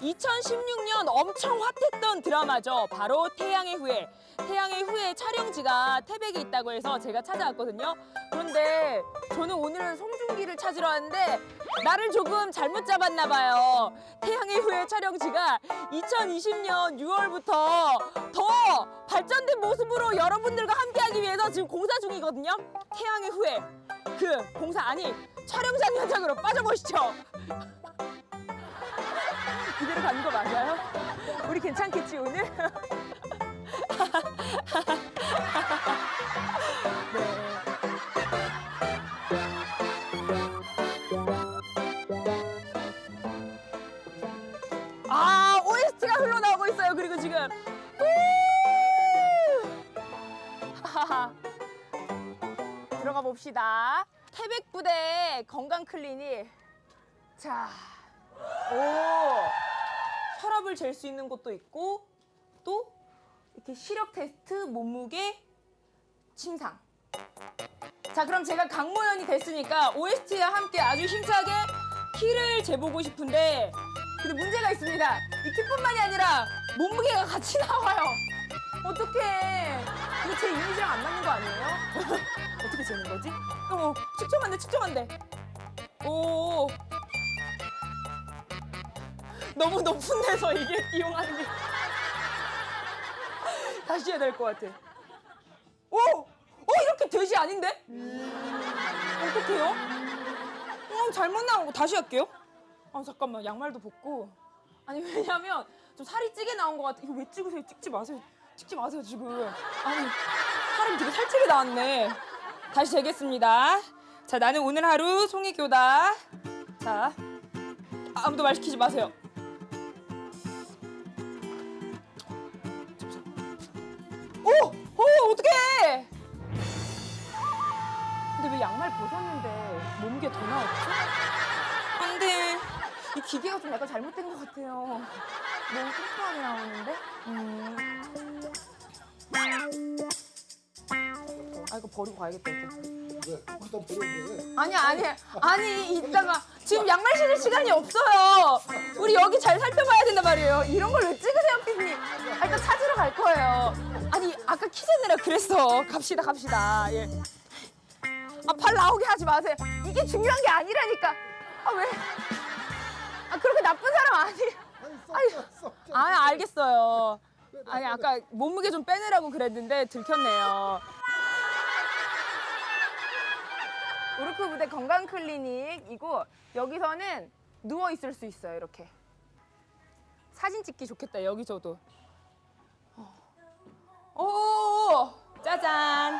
2016년 엄청 핫했던 드라마죠. 바로 태양의 후예. 태양의 후예 촬영지가 태백에 있다고 해서 제가 찾아왔거든요. 그런데 저는 오늘 송중기를 찾으러 왔는데 나를 조금 잘못 잡았나 봐요. 태양의 후예 촬영지가 2020년 6월부터 더 발전된 모습으로 여러분들과 함께하기 위해서 지금 공사 중이거든요. 태양의 후예 그 공사 아니 촬영장 현장으로 빠져보시죠. 이대로 가는 거 맞아요? 우리 괜찮겠지 오늘? 네. 아 OST가 흘러나오고 있어요. 그리고 지금 우! 하하하. 들어가 봅시다. 태백부대 건강 클리닉. 자, 오 혈압을 잴 수 있는 곳도 있고 또 이렇게 시력 테스트, 몸무게, 침상. 자, 그럼 제가 강모연이 됐으니까 OST와 함께 아주 힘차게 키를 재보고 싶은데 근데 문제가 있습니다. 이 키뿐만이 아니라 몸무게가 같이 나와요. 어떡해. 이거 제 이미지랑 안 맞는 거 아니에요? 어떻게 재는 거지? 어, 측정한대, 측정한대. 오. 너무 높은 데서 이게 이용하는 게. 다시 해야 될 것 같아. 오! 어, 이렇게 돼지 아닌데? 어떡해요? 어, 잘못 나온 거 다시 할게요. 아, 잠깐만. 양말도 벗고. 아니, 왜냐면 좀 살이 찌게 나온 것 같아. 이거 왜 찍으세요? 찍지 마세요. 찍지 마세요, 지금. 아니, 사람이 되게 살찌게 나왔네. 다시 재겠습니다. 자, 나는 오늘 하루 송이 교다. 자, 아무도 말 시키지 마세요. 벗었는데 몸무게 더 나왔지? 안 돼. 이 기계가 좀 약간 잘못된 것 같아요. 너무 뚱뚱하게 나오는데? 음. 아, 이거 버리고 가야겠다, 이제. 왜? 아니 아니 아니 이따가 지금 양말 신을 시간이 없어요. 우리 여기 잘 살펴봐야 된단 말이에요. 이런 걸왜 찍으세요, 피디님? 아, 일단 찾으러 갈 거예요. 아니 아까 키 재느라 그랬어. 갑시다 갑시다. 예. 아발 나오게 하지 마세요. 이게 중요한 게 아니라니까. 아 왜? 아 그렇게 나쁜 사람 아니. 아니. 아 알겠어요. 아니 아까 몸무게 좀 빼내라고 그랬는데 들켰네요. 우르크 부대 건강 클리닉이고 여기서는 누워 있을 수 있어요 이렇게. 사진 찍기 좋겠다 여기서도. 어. 오 짜잔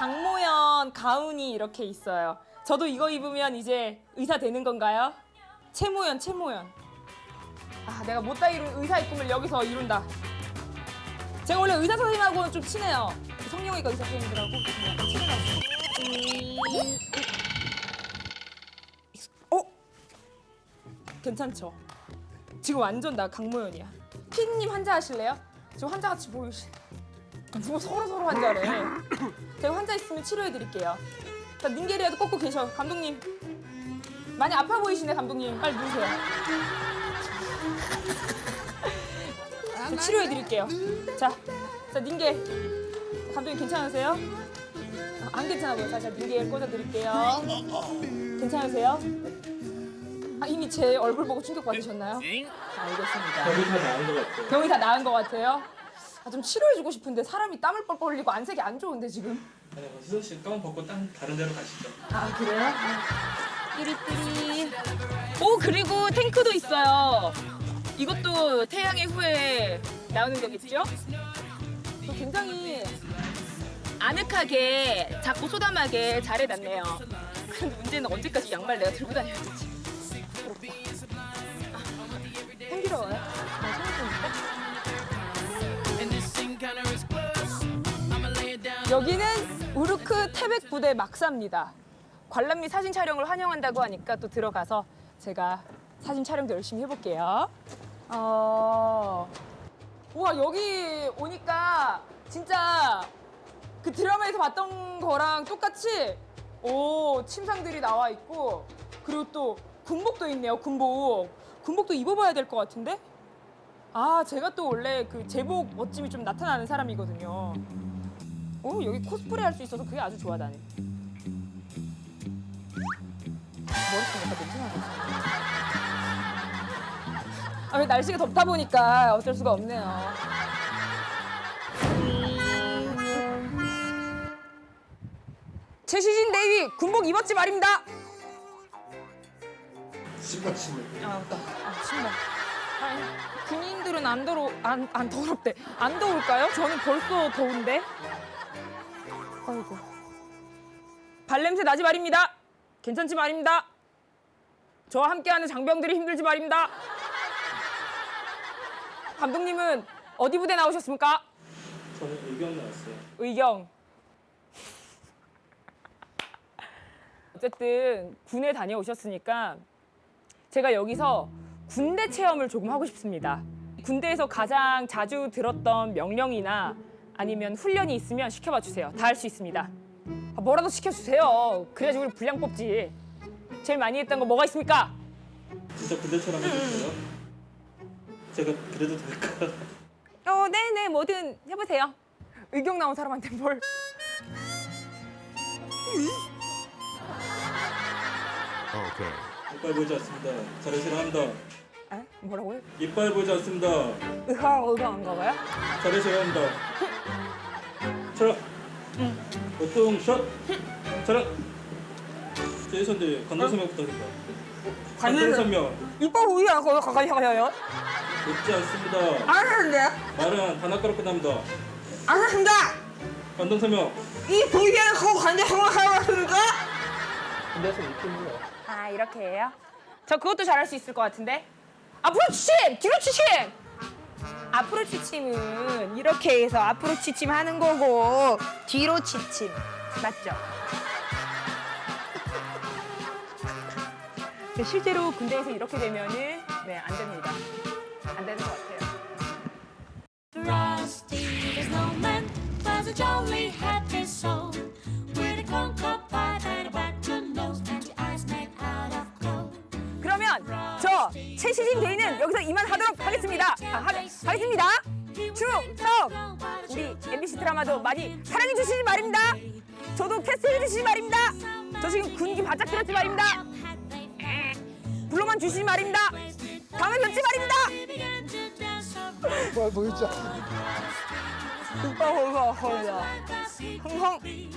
강모연 가운이 이렇게 있어요. 저도 이거 입으면 이제 의사 되는 건가요? 채모연 채모연. 아, 내가 못다 이룬 의사의 꿈을 여기서 이룬다. 제가 원래 의사 선생님하고는 좀 친해요. 성형외과 의사 선생님들하고 그냥 친해가지고. 어? 괜찮죠? 지금 완전 나 강모연이야. 피디님 환자 하실래요? 지금 환자 같이 보이시. 누가 서로 서로 환자래. 제가 환자 있으면 치료해 드릴게요. 자, 닌게리아도 꽂고 계셔. 감독님. 많이 아파 보이시네, 감독님. 빨리 누우세요. 저 치료해 드릴게요. 자, 자 닌게 감독님 괜찮으세요? 아, 안 괜찮아 보여. 자, 자 닌게 꽂아 드릴게요. 괜찮으세요? 아, 이미 제 얼굴 보고 충격 받으셨나요? 알겠습니다. 병이 다 나은 것 같아요. 병이 다 나은 것 같아요. 아, 좀 치료해 주고 싶은데 사람이 땀을 뻘뻘 흘리고 안색이 안 좋은데 지금. 아니, 희선 씨 가운 벗고 딴 다른 데로 가시죠. 아 그래요? 띠리띠리. 오 그리고 탱크도 있어요. 이것도 태양의 후에 나오는 거겠죠? 또 굉장히 아늑하게 작고 소담하게 잘 해놨네요. 근데 문제는 언제까지 양말 내가 들고 다녀야 되지? 여기는 우르크 태백 부대 막사입니다. 관람미 사진 촬영을 환영한다고 하니까 또 들어가서 제가 사진 촬영도 열심히 해볼게요. 어, 우와 여기 오니까 진짜 그 드라마에서 봤던 거랑 똑같이 오 침상들이 나와 있고 그리고 또 군복도 있네요 군복 군복도 입어봐야 될 것 같은데 아 제가 또 원래 그 제복 멋짐이 좀 나타나는 사람이거든요. 오 여기 코스프레 할 수 있어서 그게 아주 좋아 나는. 머리띠 약간 냄새 나고 있어. 아왜 날씨가 덥다 보니까 어쩔 수가 없네요. 최시진 대위 군복 입었지 말입니다. 신발 신을. 아 맞다. 아 신발. 아니 군인들은 안 더러 안 안 더럽대. 안 더울까요? 저는 벌써 더운데. 발냄새 나지 말입니다. 괜찮지 말입니다. 저와 함께하는 장병들이 힘들지 말입니다. 감독님은 어디 부대 나오셨습니까? 저는 의견 나왔어요. 의경. 어쨌든 군에 다녀오셨으니까 제가 여기서 군대 체험을 조금 하고 싶습니다. 군대에서 가장 자주 들었던 명령이나 아니면 훈련이 있으면 시켜봐 주세요. 다 할 수 있습니다. 아, 뭐라도 시켜주세요. 그래야지 우리 분량 뽑지. 제일 많이 했던 거 뭐가 있습니까? 진짜 군대처럼 해주세요. 제가 그래도 될까요? 어, 네네, 뭐든 해보세요. 의경 나온 사람한테 뭘? Okay. 이빨 보이지 않습니다. 잘하시라 합니다. 에? 뭐라고요? 이빨 보이지 않습니다. 의학 의경한가 봐요? 잘하셔야 합니다. 차 라. 보통 샷. 차라. 제이선들 간단선명 부탁드립니다. 간단선명 이빨 우유 안 거기 가까이 가요? 높지 않습니다. 알았는데? 말은 단아가로 끝납니다. 알았습니다. 간단선명. 이 보이게는 거기 간대 생각하셨습니까? 군대에서 이쁩니다. 아 이렇게 해요? 저 그것도 잘할 수 있을 것 같은데? 앞으로 취침! 뒤로 취침! 앞으로 취침은 이렇게 해서 앞으로 취침하는 거고 뒤로 취침 맞죠? 근데 실제로 군대에서 이렇게 되면은 네 안 됩니다. 안 되는 것 같아요. Rusty the snowman was a jolly happy soul with a corncob 저 최시진 대인은 여기서 이만하도록 하겠습니다. 아, 하, 하겠습니다. 충성! 우리 MBC 드라마도 많이 사랑해 주시지 말입니다. 저도 캐스팅해 주시지 말입니다. 저 지금 군기 바짝 들었지 말입니다. 불러만 주시지 말입니다. 다음에 뵙지 말입니다. 보이지 않아. 흥흥.